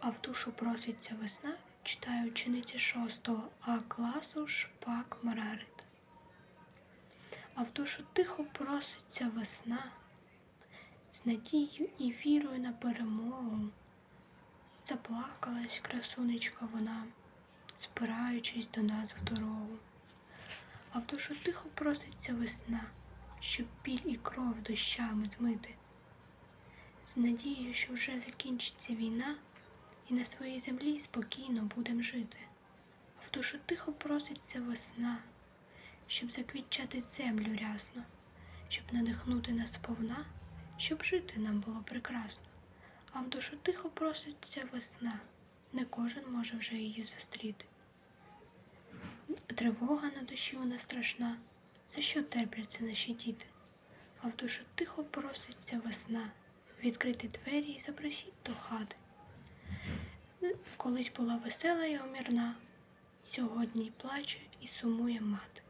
а в душу проситься весна, читає учениці 6 А класу Шпак Маргарита. А в душу тихо проситься весна, з надією і вірою на перемогу. Заплакалась красунечка вона, спираючись до нас в дорогу. А в душу тихо проситься весна, щоб біль і кров дощами змити. З надією, що вже закінчиться війна, і на своїй землі спокійно будем жити. А в душу тихо проситься весна, щоб заквітчати землю рясно, щоб надихнути нас сповна, щоб жити нам було прекрасно. А в душу тихо проситься весна, не кожен може вже її зустріти. Тривога на душі у нас страшна, за що терпляться наші діти? А в душу тихо проситься весна, відкрити двері і запросіть до хати. Колись була весела і омірна, сьогодні плаче і сумує мати.